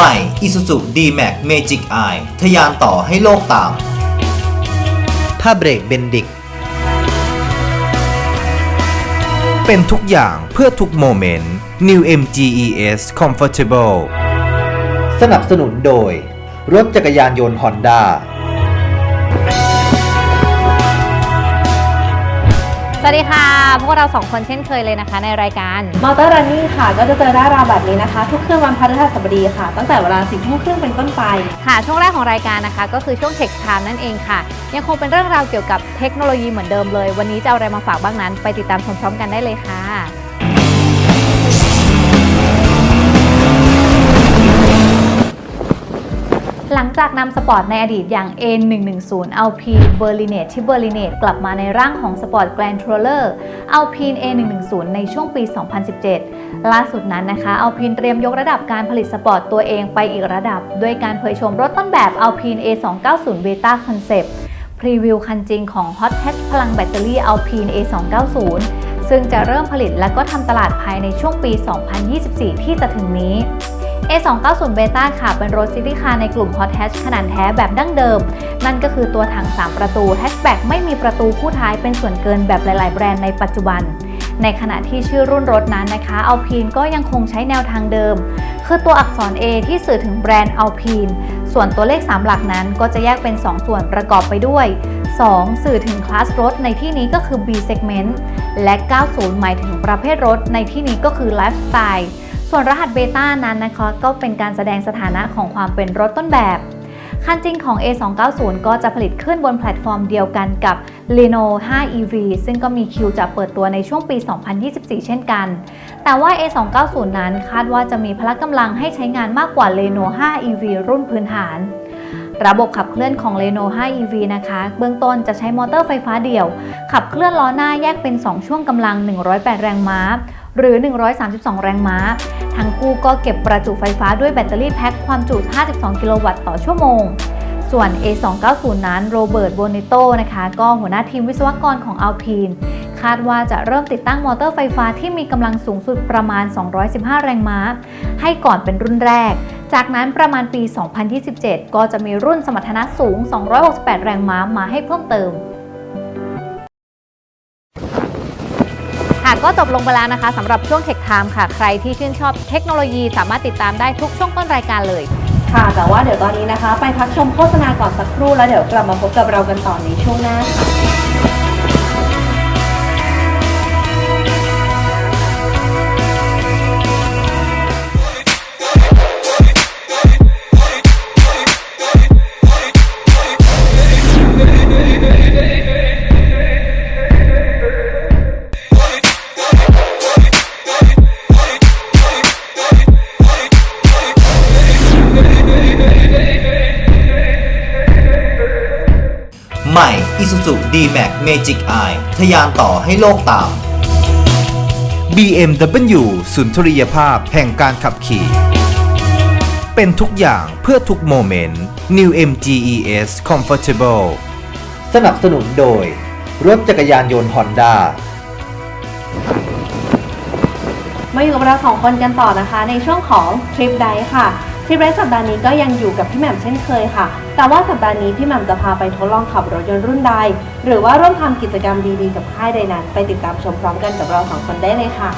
ใหม่ Isuzu D-Max Magic Eye ทะยานต่อให้โลกตาม ผ้าเบรกเบนดิก เป็นทุกอย่างเพื่อทุกโมเมนต์ New MGES Comfortable สนับสนุนโดย รถจักรยานยนต์ Honda วัสดีค่ะ พวกเราสองคนเช่นเคยเลยนะคะ ในรายการมอเตอร์รันนิ่งค่ะ ก็จะเจอได้ราวแบบนี้นะคะ ทุกคืนวันพฤหัสบดีค่ะ ตั้งแต่เวลาสิบทุ่มครึ่งเป็นต้นไป ค่ะ ช่วงแรกของรายการนะคะ ก็คือช่วง Tech Time นั่นเองค่ะ ยังคงเป็นเรื่องราวเกี่ยวกับเทคโนโลยีเหมือนเดิมเลย วันนี้จะเอาอะไรมาฝากบ้างนั้น ไปติดตามชมพร้อมกันได้เลยค่ะ หลังจากนำสปอร์ตในอดีตอย่าง A110 Alpine Berlinette ที่ Berlinette กลับมาในร่างของสปอร์ต Grand Tourer Alpine A110 ในช่วงปี 2017 ล่าสุดนั้นนะคะ Alpine เตรียมยกระดับการผลิตสปอร์ตตัวเองไปอีกระดับ ด้วยการเผยโฉมรถต้นแบบ Alpine A290 Beta Concept พรีวิวคันจริงของ Hot Hatch พลังแบตเตอรี่ Alpine A290 ซึ่งจะเริ่มผลิตและก็ทำตลาดภายในช่วงปี 2024 ที่จะถึงนี้ A290 Beta ค่ะ เป็นรถซิตี้คาร์ในกลุ่ม Hot Hatch ขนาดแท้แบบดั้งเดิม นั่นก็คือตัวถัง 3 ประตูแฮชแบ็กไม่มีประตูคู่ท้ายเป็นส่วนเกินแบบหลาย ๆ แบรนด์ในปัจจุบัน ในขณะที่ชื่อรุ่นรถนั้นนะคะ Alpine ก็ยังคงใช้แนวทางเดิม คือตัวอักษร A ที่สื่อถึงแบรนด์ Alpine ส่วนตัวเลข 3 หลักนั้นก็จะแยกเป็น 2 ส่วนประกอบไปด้วย 2. สื่อถึงคลาสรถในที่นี้ก็คือ B segment และ 90 หมายถึงประเภทรถในที่นี้ก็คือไลฟ์สไตล์ ส่วนรหัสเบต้านั้นนะคะก็เป็นการแสดงสถานะของความเป็นรถต้นแบบคันจริงของ A290 ก็จะผลิตขึ้นบนแพลตฟอร์มเดียวกันกับ Leno 5 EV ซึ่งก็มีคิวจะเปิดตัวในช่วงปี 2024 เช่นกัน แต่ว่า A290 นั้นคาดว่าจะมีพละกำลังให้ใช้งานมากกว่า Leno 5 EV รุ่นพื้นฐาน ระบบขับเคลื่อนของ Leno 5 EV นะคะ เบื้องต้นจะใช้มอเตอร์ไฟฟ้าเดี่ยว ขับเคลื่อนล้อหน้าแยกเป็น 2 ช่วงกำลัง 108 แรงม้า หรือ 132 แรงม้า ทั้งคู่ก็เก็บประจุไฟฟ้าด้วยแบตเตอรี่แพ็คความจุ 52 กิโลวัตต์ต่อชั่วโมง ส่วน A290 นั้นโรเบิร์ตโบเนโตนะคะ ก็หัวหน้าทีมวิศวกรของ Alpine คาดว่าจะเริ่มติดตั้งมอเตอร์ไฟฟ้าที่มีกำลังสูงสุดประมาณ 215 แรงม้า ให้ก่อนเป็นรุ่นแรก จากนั้นประมาณปี 2027 ก็จะมีรุ่นสมรรถนะสูง 268 แรงม้ามาให้เพิ่มเติม ก็จบลงไปแล้วนะคะสำหรับช่วงเทคไทม์ค่ะ ใครที่ชื่นชอบเทคโนโลยีสามารถติดตามได้ทุกช่วงต้นรายการเลยค่ะ แต่ว่าเดี๋ยวตอนนี้นะคะ ไปพักชมโฆษณาก่อนสักครู่แล้วเดี๋ยวกลับมาพบกับเรากันต่อในช่วงหน้าค่ะ D-Max Magic Eye ทะยานต่อให้โลกตาม BMW สุนทรียภาพแห่งการขับขี่ เป็นทุกอย่างเพื่อทุกโมเมนต์ New MGES Comfortable สนับสนุนโดย รถจักรยานยนต์ Honda มาอยู่กับเราสองคนกันต่อนะคะ ในช่วงของทริปไดค่ะ ทริปไดสัปดาห์นี้ก็ยังอยู่กับพี่แหม่มเช่นเคยค่ะ แต่ว่าสัปดาห์นี้พี่แหม่มจะพาไปทดลองขับรถยนต์รุ่นใด หรือว่าร่วมทำกิจกรรมดีๆกับค่ายใดนั้น ไปติดตามชมพร้อมกันกับเราสองคนได้เลยค่ะ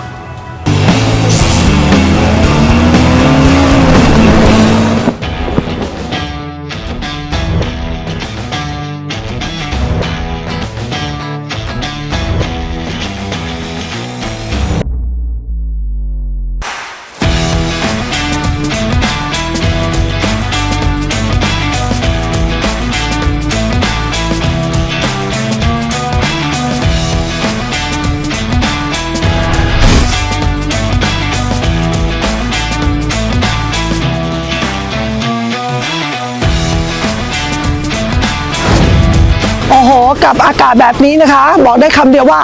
กับอากาศแบบนี้นะคะ บอกได้คำเดียวว่า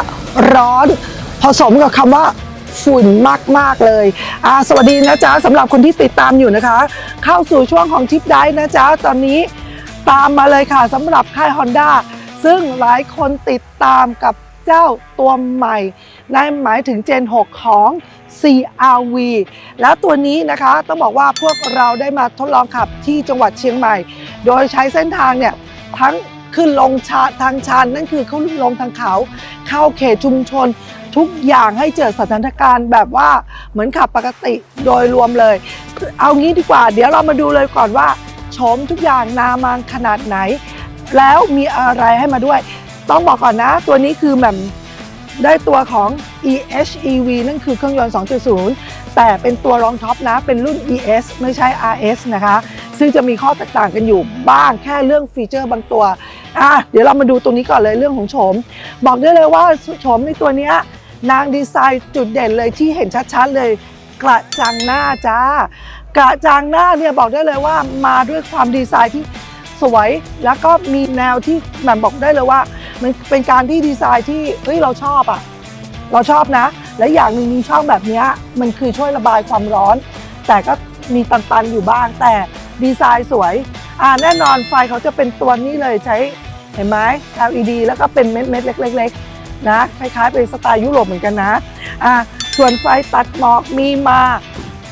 ร้อน ผสมกับคำว่าฝุ่นมาก ๆ เลยอ่าสวัสดีนะจ๊ะสำหรับคนที่ติดตามอยู่นะคะ เข้าสู่ช่วงของทิปได้นะจ๊ะ ตอนนี้ตามมาเลยค่ะสำหรับค่าย Honda ซึ่งหลายคนติดตามกับเจ้าตัวใหม่ ในหมายถึง Gen 6ของ CRV แล้วตัวนี้นะคะต้องบอกว่าพวกเราได้มาทดลองขับที่จังหวัดเชียงใหม่ โดยใช้เส้นทางเนี่ยทั้ง ขึ้นลงชาทางชันนั่นคือเขาลงทางเขา เข้าเขตชุมชน ทุกอย่างให้เจอสถานการณ์แบบว่าเหมือนขับปกติโดยรวมเลย เอางี้ดีกว่า เดี๋ยวเรามาดูเลยก่อนว่าโฉมทุกอย่างนามันขนาดไหน แล้วมีอะไรให้มาด้วย ต้องบอกก่อนนะ ตัวนี้คือแบบได้ตัวของ EHEV นั่นคือเครื่องยนต์ 2.0 แต่เป็นตัวรองท็อปนะ เป็นรุ่น ES ไม่ใช่ RS นะคะ ซึ่งจะมีข้อแตกต่างกันอยู่บ้างแค่เรื่องฟีเจอร์บางตัวอะเดี๋ยวเรามาดูตรงนี้ก่อนเลยเรื่องของโฉม บอกได้เลยว่าโฉมในตัวนี้นางดีไซน์จุดเด่นเลยที่เห็นชัดๆเลยกระจังหน้าจ้ากระจังหน้าเนี่ยบอกได้เลยว่ามาด้วยความดีไซน์ที่สวยแล้วก็มีแนวที่แหม่มบอกได้เลยว่า มันเป็นการที่ดีไซน์ที่เฮ้ยเราชอบอะ เราชอบนะ และอย่างหนึ่งมีช่องแบบนี้มันคือช่วยระบายความร้อน แต่ก็มีตันๆอยู่บ้าง แต่ดีไซน์สวยอ่าแน่นอนไฟเขาจะเป็นตัวนี้เลยใช้เห็นไหม LED แล้วก็เป็นเม็ดๆเล็ก ๆ นะคล้ายๆเป็นสไตล์ยุโรปเหมือนกันนะอ่าส่วนไฟตัดหมอกมีมา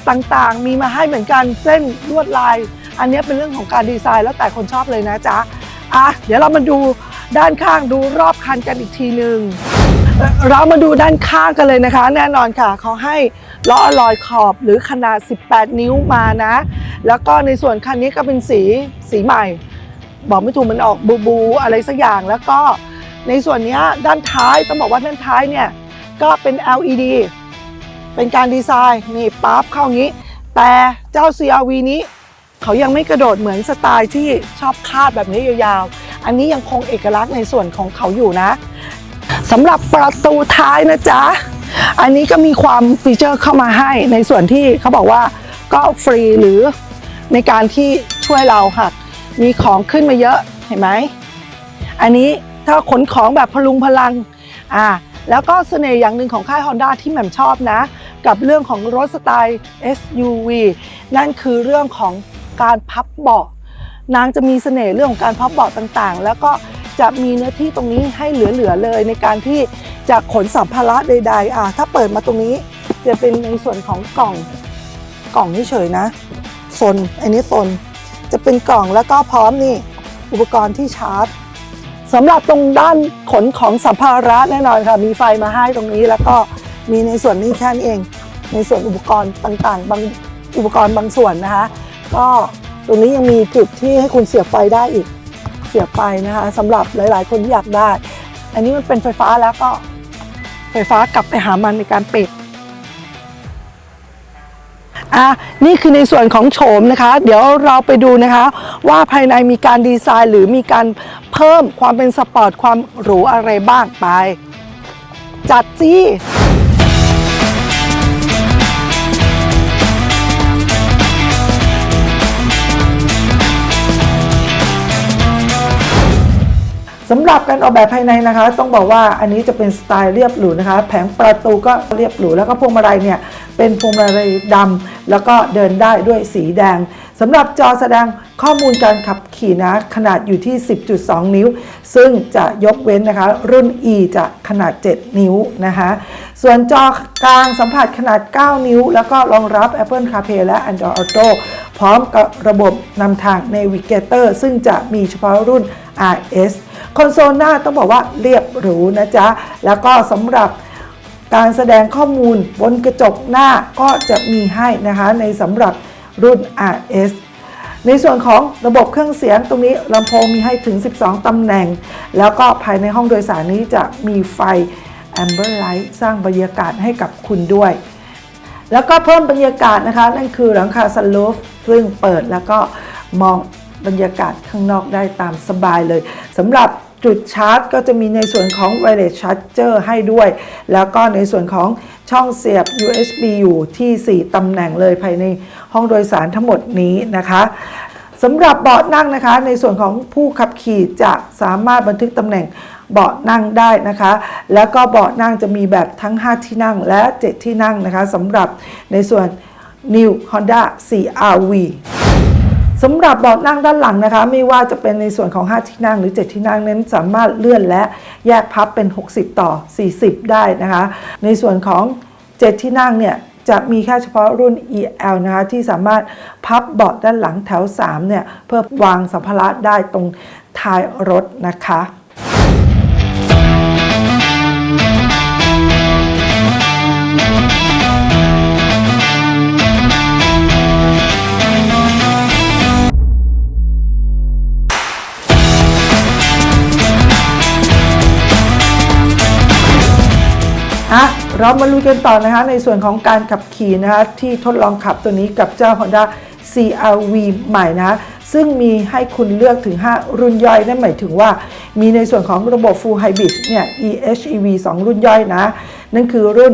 ต่างๆ มีมาให้เหมือนกันเส้นลวดลาย อันนี้เป็นเรื่องของการดีไซน์แล้วแต่คนชอบเลยนะจ๊ะอะเดี๋ยวเรามาดูด้านข้างดูรอบคันกันอีกทีหนึ่ง เรามาดูด้านข้างกันเลยนะคะ แน่นอนค่ะเขาให้ล้ออลอยขอบหรือขนาด 18 นิ้วมานะ แล้วก็ในส่วนคันนี้ก็เป็นสีสีใหม่ บอกไม่ถูกมันออกบูบูอะไรสักอย่างแล้วก็ในส่วนนี้ด้านท้ายต้องบอกว่าด้านท้ายเนี่ยก็เป็น LED เป็นการดีไซน์นี่ปั๊บเข้างี้ แต่เจ้า CRV นี้เขายังไม่กระโดดเหมือนสไตล์ที่ชอบคาดแบบนี้ยาวๆ อันนี้ยังคงเอกลักษณ์ในส่วนของเขาอยู่นะ สำหรับประตูท้ายนะจ๊ะ อันนี้ก็มีความฟีเจอร์เข้ามาให้ในส่วนที่เขาบอกว่าก็ฟรีหรือในการที่ช่วยเราค่ะ มีของขึ้นมาเยอะเห็นไหม อันนี้ถ้าขนของแบบพลุงพลังอ่าแล้วก็เสน่ห์อย่างหนึ่งของค่าย Honda ที่แหม่มชอบนะ กับเรื่องของรถสไตล์ SUV นั่นคือเรื่องของการพับเบาะนางจะมีเสน่ห์เรื่องของการพับเบาะต่างๆ แล้วก็ จะมีเนื้อที่ตรงนี้ให้เหลือๆเลย ในการที่จะขนสัมภาระใดๆอ่าถ้าเปิดมาตรงนี้จะเป็นในส่วนของกล่องกล่องที่เฉยนะโซนอันนี้โซนจะเป็นกล่องแล้วก็พร้อมนี่อุปกรณ์ที่ชาร์จสำหรับตรงด้านขนของสัมภาระแน่นอนค่ะ มีไฟมาให้ตรงนี้แล้วก็มีในส่วนนี้แค่นี้เอง ในส่วนอุปกรณ์ต่างๆ บางอุปกรณ์บางส่วนนะคะ ก็ตรงนี้ยังมีจุดที่ให้คุณเสียบไฟได้อีก สียไฟนะคะสำหรับหลาย ๆ คนที่อยากได้ อันนี้มันเป็นไฟฟ้าแล้วก็ไฟฟ้ากลับไปหามันในการปิดอะนี่คือในส่วนของโฉมนะคะ เดี๋ยวเราไปดูนะคะ ว่าภายในมีการดีไซน์หรือมีการเพิ่มความเป็นสปอร์ตความหรูอะไรบ้างไป จัดสิ สำหรับการออกแบบภายในนะคะ ต้องบอกว่าอันนี้จะเป็นสไตล์เรียบหรูนะคะ แผงประตูก็เรียบหรูแล้วก็พวงมาลัยเนี่ยเป็นพวงมาลัยดำแล้วก็เดินได้ด้วยสีแดงสำหรับจอแสดงข้อมูลการขับขี่นะ ขนาดอยู่ที่ 10.2 นิ้ว ซึ่งจะยกเว้นนะคะ รุ่น E จะขนาด 7 นิ้วนะคะ ส่วนจอกลางสัมผัสขนาด 9 นิ้ว แล้วก็รองรับ Apple CarPlay และ Android Auto พร้อมกับระบบนำทาง Navigator ซึ่งจะมีเฉพาะรุ่น RS คอนโซลหน้าต้องบอกว่าเรียบหรูนะจ๊ะ แล้วก็สำหรับการแสดงข้อมูลบนกระจกหน้าก็จะมีให้นะคะในสำหรับรุ่น RS ในส่วนของระบบเครื่องเสียงตรงนี้ลำโพงมีให้ถึง 12 ตำแหน่ง แล้วก็ภายในห้องโดยสารนี้จะมีไฟ Amber Light สร้างบรรยากาศให้กับคุณด้วย แล้วก็เพิ่มบรรยากาศนะคะ นั่นคือหลังคาซันลูฟซึ่งเปิดแล้วก็มอง บรรยากาศข้างนอกได้ตามสบายเลยสำหรับจุดชาร์จก็จะมีในส่วนของ wireless charger ให้ด้วย แล้วก็ในส่วนของช่องเสียบ USB อยู่ที่ 4ตำแหน่งเลยภายในห้องโดยสารทั้งหมดนี้นะคะสำหรับเบาะนั่งนะคะ ในส่วนของผู้ขับขี่จะสามารถบันทึกตำแหน่งเบาะนั่งได้นะคะ แล้วก็เบาะนั่งจะมีแบบทั้ง 5 ที่นั่งและ 7 ที่นั่งนะคะสำหรับในส่วน New Honda CRV สำหรับเบาะนั่งด้านหลังนะคะ ไม่ว่าจะเป็นในส่วนของ 5 ที่นั่งหรือ 7 ที่นั่งนั้นสามารถเลื่อนและแยกพับเป็น 60 ต่อ 40 ได้นะคะ ในส่วนของ 7 ที่นั่งเนี่ยจะมีแค่เฉพาะรุ่น EL นะคะ ที่สามารถพับเบาะด้านหลังแถว 3 เนี่ย เพื่อวางสัมภาระได้ตรงท้ายรถนะคะ เรามาลุยกันต่อนะคะในส่วนของการขับขี่นะคะที่ทดลองขับตัวนี้กับเจ้า Honda CRV ใหม่นะะซึ่งมีให้คุณเลือกถึง 5 รุ่นย่อย นั่นหมายถึงว่า มีในส่วนของระบบ Full Hybrid เนี่ย EHEV 2 รุ่นย่อยนะ นั่นคือรุ่น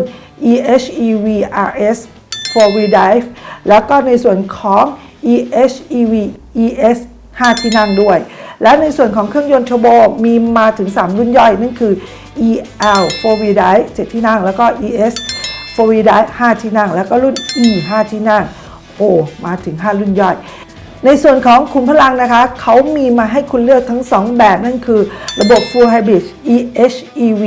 EHEV RS 4 wheel drive แล้วก็ในส่วนของ EHEV ES 5 ที่นั่งด้วย และในส่วนของเครื่องยนต์เทอร์โบมีมาถึง 3 รุ่นย่อยนั่นคือ EL 4V Drive 7ที่นั่ง แล้วก็ ES 4V Drive 5ที่นั่ง แล้วก็รุ่น E 5ที่นั่ง โอ้ มาถึง 5 รุ่นย่อย ในส่วนของคุณพลังนะคะ เขามีมาให้คุณเลือกทั้ง 2 แบบนั่นคือระบบ Full Hybrid EHEV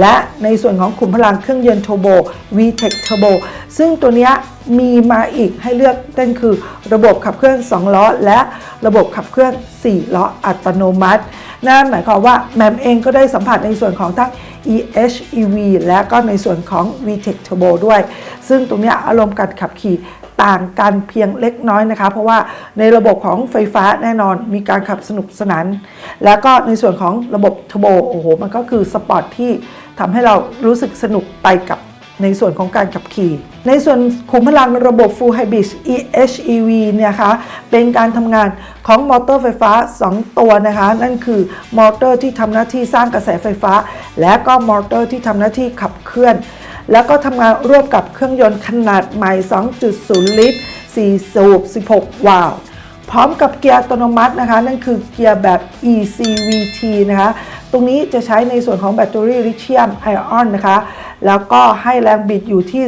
และในส่วนของขุมพลังเครื่องยนต์ Turbo VTEC Turbo ซึ่งตัวนี้มีมาอีกให้เลือกนั่นคือ ระบบขับเคลื่อน 2 ล้อ และระบบขับเคลื่อน 4 ล้ออัตโนมัติ นั่นหมายความว่าแมมเองก็ได้สัมผัสในส่วนของทั้ง EHEV และก็ในส่วนของ VTEC Turbo ด้วย ซึ่งตรงนี้อารมณ์การขับขี่ต่างกันเพียงเล็กน้อยนะคะ เพราะว่าในระบบของไฟฟ้าแน่นอนมีการขับสนุกสนาน แล้วก็ในส่วนของระบบเทอร์โบโอ้โหมันก็คือสปอร์ตที่ ทำให้เรารู้สึกสนุกไปกับในส่วนของการขับขี่ ในส่วนขุมพลังระบบ Full Hybrid EHEV เนี่ยคะเป็นการทำงานของมอเตอร์ไฟฟ้า 2 ตัวนะคะ นั่นคือมอเตอร์ที่ทำหน้าที่สร้างกระแสไฟฟ้า และก็มอเตอร์ที่ทำหน้าที่ขับเคลื่อน แล้วก็ทำงานร่วมกับเครื่องยนต์ขนาดใหม่ 2.0 ลิตร 4 สูบ 16 วาล์วพร้อมกับเกียร์อัตโนมัตินะคะ นั่นคือเกียร์แบบ ECVT นะคะ ตรงนี้จะใช้ในส่วนของแบตเตอรี่ลิเธียมไอออนนะคะ แล้วก็ให้แรงบิดอยู่ที่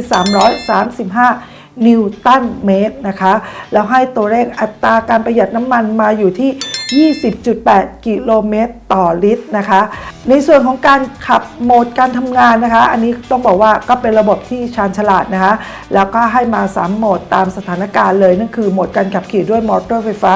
335 นิวตันเมตรนะคะ แล้วให้ตัวเลขอัตราการประหยัดน้ำมันมาอยู่ที่ 20.8 กิโลเมตรต่อลิตรนะคะ ในส่วนของการขับโหมดการทำงานนะคะ อันนี้ต้องบอกว่าก็เป็นระบบที่ชาญฉลาดนะคะ แล้วก็ให้มา 3 โหมดตามสถานการณ์เลย นั่นคือโหมดการขับขี่ด้วยมอเตอร์ไฟฟ้า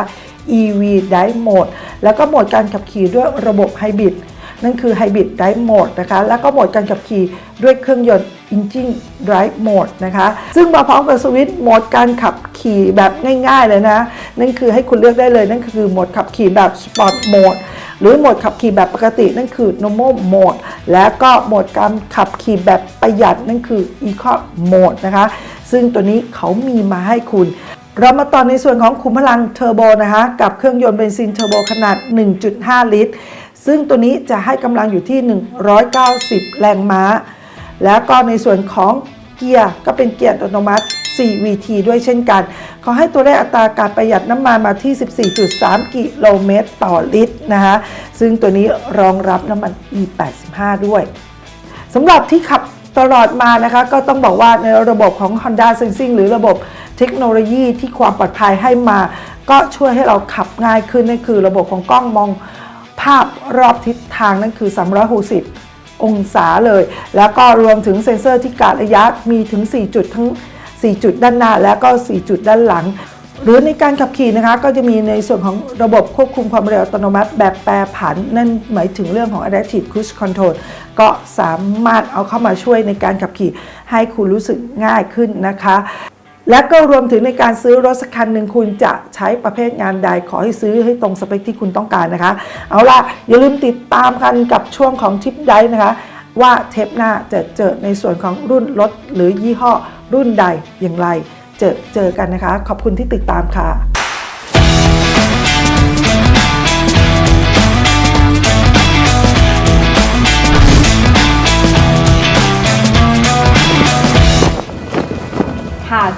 EV Drive Mode แล้วก็โหมดการขับขี่ด้วยระบบไฮบริด นั่นคือ Hybrid Drive Mode นะคะ แล้วก็โหมดการขับขี่ด้วยเครื่องยนต์ Engine Drive Mode นะคะ ซึ่งมาพร้อมกับสวิตช์โหมดการขับขี่แบบง่ายๆเลยนะ นั่นคือให้คุณเลือกได้เลย นั่นคือโหมดขับขี่แบบ Sport Mode หรือโหมดขับขี่แบบปกตินั่นคือ normal mode และก็โหมดการขับขี่แบบประหยัดนั่นคือ eco mode นะคะ ซึ่งตัวนี้เขามีมาให้คุณ เรามาต่อในส่วนของขุมพลังเทอร์โบนะคะ กับเครื่องยนต์เบนซินเทอร์โบขนาด 1.5 ลิตร ซึ่งตัวนี้จะให้กำลังอยู่ที่ 190 แรงม้า แล้วก็ในส่วนของเกียร์ก็เป็นเกียร์อัตโนมัติ CVT ด้วยเช่นกัน ขอให้ตัวเลขอัตราการประหยัดน้ำมันมาที่ 14.3 กิโลเมตรต่อลิตรนะคะซึ่งตัวนี้รองรับน้ำมัน E85 ด้วยสำหรับที่ขับตลอดมานะคะก็ต้องบอกว่าในระบบของ Honda Sensing หรือระบบเทคโนโลยีที่ความปลอดภัยให้มา ก็ช่วยให้เราขับง่ายขึ้นนั่นคือระบบของกล้องมอง ภาพรอบทิศทางนั่นคือ 360 องศาเลย แล้วก็รวมถึงเซ็นเซอร์ที่กาดระยะมีถึง 4 จุดทั้ง 4 จุดด้านหน้า และก็ 4 จุดด้านหลัง หรือในการขับขี่นะคะก็จะมีในส่วนของระบบควบคุมความเร็วอัตโนมัติแบบแปรผัน นั่นหมายถึงเรื่องของ Adaptive Cruise Control ก็สามารถเอาเข้ามาช่วยในการขับขี่ให้คุณรู้สึกง่ายขึ้นนะคะ และก็รวมถึงในการซื้อรถสักคันหนึ่งคุณจะใช้ประเภทงานใดขอให้ซื้อให้ตรงสเปคที่คุณต้องการนะคะ เอาล่ะ อย่าลืมติดตามกันกับช่วงของทิปไดนะคะ ว่าเทปหน้าจะเจอในส่วนของรุ่นรถหรือยี่ห้อรุ่นใดอย่างไร เจอเจอกันนะคะ ขอบคุณที่ติดตามค่ะ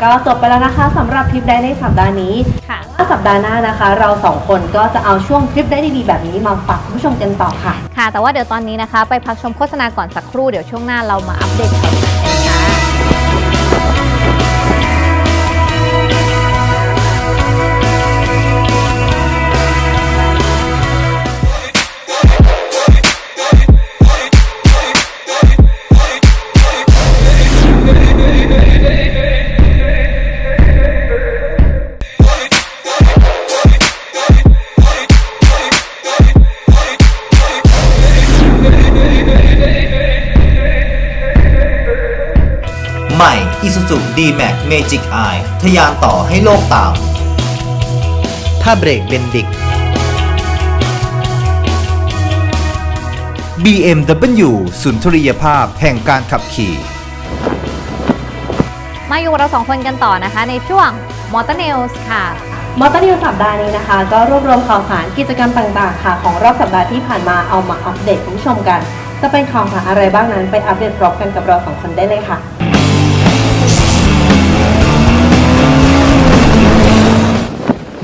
ก็จบไปแล้วนะคะสำหรับทริปได้ในสัปดาห์นี้ค่ะสัปดาห์หน้านะคะ เราสองคนก็จะเอาช่วงทริปได้ดีๆแบบนี้มาฝากคุณผู้ชมกันต่อค่ะ ค่ะ แต่ว่าเดี๋ยวตอนนี้นะคะ ไปพักชมโฆษณาก่อนสักครู่เดี๋ยวช่วงหน้าเรามาอัปเดตข่าวสารกัน ทะยานต่อให้โลกตาม ถ้าเบรกเบนดิก BMW สุนทรียภาพแห่งการขับขี่ มาอยู่กับเราสองคนกันต่อนะคะ ในช่วง m o t o r News ค่ะ มอเตอร์นิวสัปดาห์นี้นะคะ ก็รวบรวมข่าวสารกิจกรรมต่างๆ ค่ะ ของรอบสัปดาห์ที่ผ่านมาเอามาอัปเดตคุณผู้ชมกัน จะเป็นข่าวสารอะไรบ้างนั้นไปอัปเดตพร้อมกันกับเราสองคนได้เลยค่ะ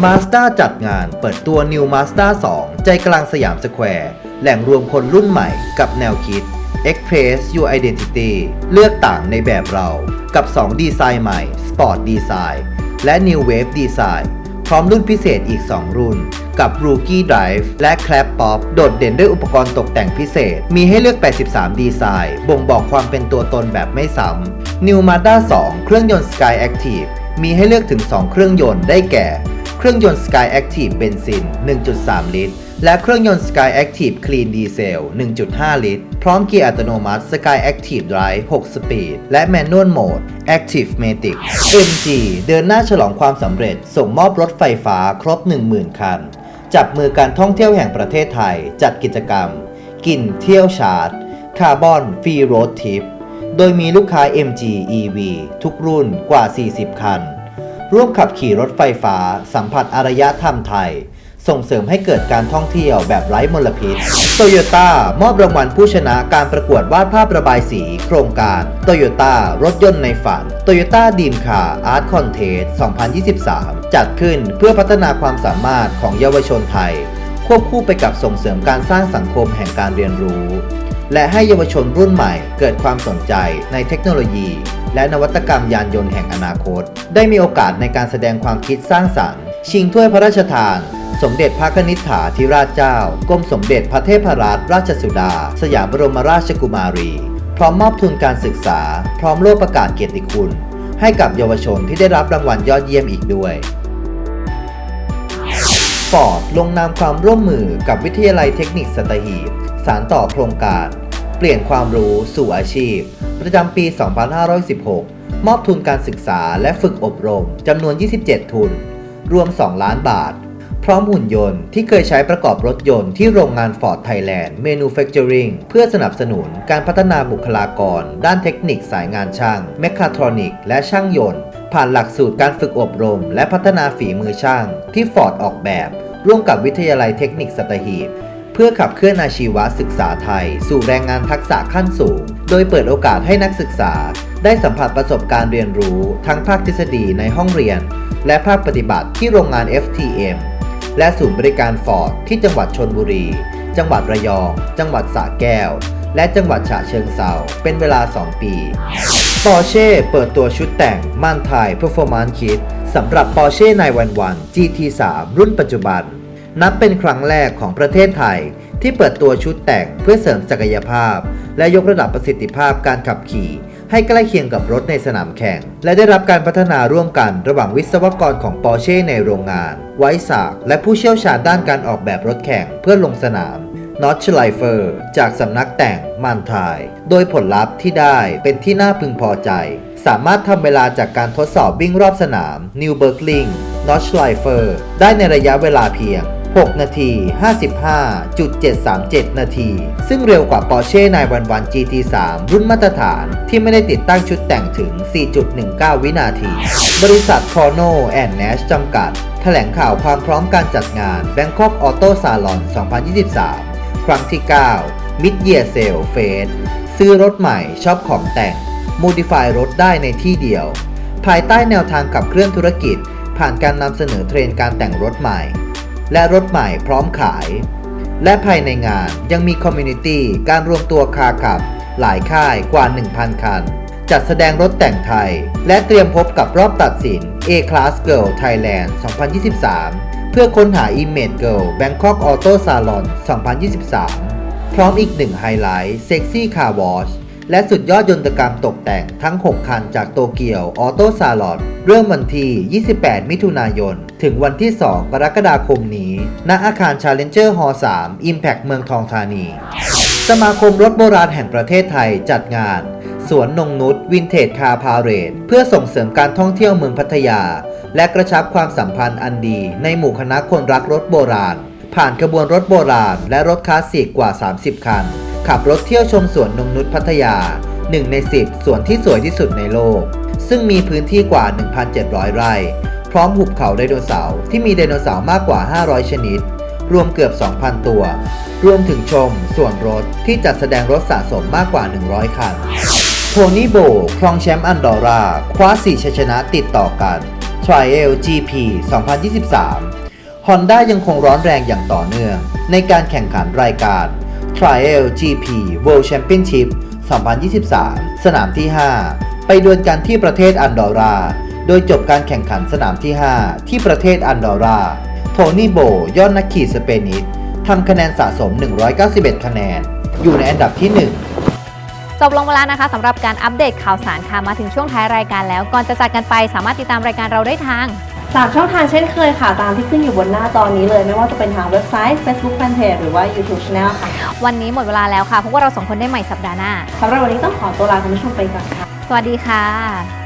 Mazda จัดงานเปิดตัว New Mazda 2 ใจกลางสยามสแควร์ แหล่งรวมคนรุ่นใหม่กับแนวคิด Express Your Identity เลือกต่างในแบบเรา กับ 2 ดีไซน์ใหม่ Sport Design และ New Wave Design พร้อมรุ่นพิเศษอีก 2 รุ่น กับ Rookie Drive และ Clap Pop โดดเด่นด้วยอุปกรณ์ตกแต่งพิเศษ มีให้เลือก 83 ดีไซน์ บ่งบอกความเป็นตัวตนแบบไม่ซ้ำ New Mazda 2 เครื่องยนต์ Sky Active มีให้เลือกถึง 2 เครื่องยนต์ได้แก่ เครื่องยนต์ Sky Active เบนซิน 1.3 ลิตร และเครื่องยนต์ Sky Active Clean Diesel 1.5 ลิตร พร้อมเกียร์อัตโนมัติ Sky Active Drive 6 สปีด และ Manual Mode Active Matic MG เดินหน้าฉลองความสำเร็จ ส่งมอบรถไฟฟ้าครบ 10,000 คัน จับมือการท่องเที่ยวแห่งประเทศไทย จัดกิจกรรม กินเที่ยวชาร์จคาร์บอนฟรีโรดทิปโดยมีลูกค้า MG EV ทุกรุ่นกว่า 40 คัน ร่วมขับขี่รถไฟฟ้า สัมผัสอารยธรรมไทย ส่งเสริมให้เกิดการท่องเที่ยวแบบไร้มลพิษโตโยต้ามอบรางวัลผู้ชนะการประกวดวาดภาพระบายสี โครงการโตโยต้ารถยนต์ในฝันโตโยต้าดีมคาอาร์ตคอนเทส2023 จัดขึ้นเพื่อพัฒนาความสามารถของเยาวชนไทย ควบคู่ไปกับส่งเสริมการสร้างสังคมแห่งการเรียนรู้ และให้เยาวชนรุ่นใหม่เกิดความสนใจในเทคโนโลยี และนวัตกรรมยานยนต์แห่งอนาคต ได้มีโอกาสในการแสดงความคิดสร้างสรรค์ ชิงถ้วยพระราชทาน สมเด็จพระนิษฐาธิราชเจ้ากรมสมเด็จพระเทพรัตนราชสุดา สยามบรมราชกุมารี พร้อมมอบทุนการศึกษา พร้อมโล่ประกาศเกียรติคุณ ให้กับเยาวชนที่ได้รับรางวัลยอดเยี่ยมอีกด้วยฟอร์ดลงนามความร่วมมือกับวิทยาลัยเทคนิคสัตหีบ สารต่อโครงการ เปลี่ยนความรู้สู่อาชีพ ประจำปี 2516 มอบทุนการศึกษาและฝึกอบรมจำนวน 27 ทุน รวม 2 ล้านบาท พร้อมหุ่นยนต์ที่เคยใช้ประกอบรถยนต์ที่โรงงาน Ford Thailand Manufacturing เพื่อสนับสนุนการพัฒนาบุคลากร ด้านเทคนิคสายงานช่างเมคคาทรอนิกและช่างยนต์ ผ่านหลักสูตรการฝึกอบรม และพัฒนาฝีมือช่าง ที่ Ford ออกแบบ ร่วมกับวิทยาลัยเทคนิคสัตหีบ เพื่อขับเคลื่อนอาชีวศึกษาไทย สู่แรงงานทักษะขั้นสูง โดยเปิดโอกาสให้นักศึกษา ได้สัมผัสประสบการณ์เรียนรู้ ทั้งภาคทฤษฎีในห้องเรียน และภาคปฏิบัติที่โรงงาน FTM และศูนย์บริการฟอร์ดที่จังหวัดชนบุรี จังหวัดระยอง จังหวัดสระแก้ว และจังหวัดฉะเชิงเซาเป็นเวลา 2 ปีปอร์เช่เปิดตัวชุดแต่งม่านไทย Performance Kit สำหรับ Porsche 911 GT3 รุ่นปัจจุบัน นับเป็นครั้งแรกของประเทศไทย ที่เปิดตัวชุดแต่งเพื่อเสริมศักยภาพ และยกระดับประสิทธิภาพการขับขี่ ให้ใกล้เคียงกับรถในสนามแข่ง และได้รับการพัฒนาร่วมกันระหว่างวิศวกรของ Porsche ในโรงงาน ไวซากและผู้เชี่ยวชาญด้านการออกแบบรถแข่งเพื่อลงสนามนอตชไลเฟอร์จากสำนักแต่งมันทาย โดยผลลัพธ์ที่ได้เป็นที่น่าพึงพอใจ สามารถทำเวลาจากการทดสอบวิ่งรอบสนาม New b e r g l i n g n o t c h l i f e r ได้ในระยะเวลาเพียง 6 นาที 55.737 นาที ซึ่งเร็วกว่า Porsche 911 GT3 รุ่นมาตรฐานที่ไม่ได้ติดตั้งชุดแต่งถึง 4.19 วินาที บริษัท c o r n o and Nash จำกัด แถลงข่าวความพร้อมการจัดงาน Bangkok Auto Salon 2023 ครั้งที่ 9 Mid Year Sale Fest ซื้อรถใหม่ชอบของแต่ง Modify รถได้ในที่เดียว ภายใต้แนวทางขับเคลื่อนธุรกิจ ผ่านการนำเสนอเทรนด์การแต่งรถใหม่ และรถใหม่พร้อมขาย และภายในงานยังมีคอมมูนิตี้การรวมตัวคาขับ หลายค่ายกว่า 1,000 คัน จัดแสดงรถแต่งไทย และเตรียมพบกับรอบตัดสิน A-Class Girl Thailand 2023 เพื่อค้นหา Image Girl Bangkok Auto Salon 2023 พร้อมอีกหนึ่งไฮไลท์ Sexy Car Wash และสุดยอดยนตกรรมตกแต่งทั้ง 6 คันจากโตเกียว ออโต้ซาลอน เริ่มวันที่ 28 มิถุนายน ถึงวันที่ 2 กรกฎาคมนี้ ณ อาคาร Challenger Hall 3 Impact เมืองทองธานี สมาคมรถโบราณแห่งประเทศไทยจัดงาน สวนนงนุษวินเทจคาพาเรดเพื่อส่งเสริมการท่องเที่ยวเมืองพัทยา และกระชับความสัมพันธ์อันดี ในหมู่คณะคนรักรถโบราณ ผ่านขบวนรถโบราณ และรถคลาสสิกกว่า 30 คัน ขับรถเที่ยวชมสวนนงนุษพัทยา1ใน10สวนที่สวยที่สุดในโลก ซึ่งมีพื้นที่กว่า 1,700 ไร่ พร้อมหุบเขาไดโนเสาร์ที่มีไดโนเสาร์มากกว่า 500 ชนิด รวมเกือบ 2,000 ตัว รวมถึงชม ส่วนรถที่จัดแสดงรถสะสมมากกว่า 100 คัน โทนี่โบครองแชมป์อันดอร่า คว้า 4 ชัยชนะติดต่อกัน Trial GP 2023 Honda ยังคงร้อนแรงอย่างต่อเนื่อง ในการแข่งขันรายการ Trial GP World Championship 2023 สนามที่ 5 ไปดวลกันที่ประเทศอันดอร่า ดยจบการแข่งขันสนามที่ 5 ที่ประเทศอันดอร่า โทนี่โบยอดนักขี่สเปนิสทำคะแนนสะสม 191 คะแนน อยู่ในอันดับที่ 1จบลงเวลานะคะสำหรับการอัปเดตข่าวสารค่ะมาถึงช่วงท้ายรายการแล้ว ก่อนจะจากกันไปสามารถติดตามรายการเราได้ทางสามช่องทางเช่นเคยค่ะ ตามที่ขึ้นอยู่บนหน้าจอนี้เลย ไม่ว่าจะเป็นทางเว็บไซต์ Facebook Fanpage หรือว่า YouTube Channel ค่ะ วันนี้หมดเวลาแล้วค่ะพบว่าเราสองคนได้ใหม่สัปดาห์หน้าสำหรับวันนี้ต้องขอตัวลาคุณผู้ชมไปก่อนค่ะ สวัสดีค่ะ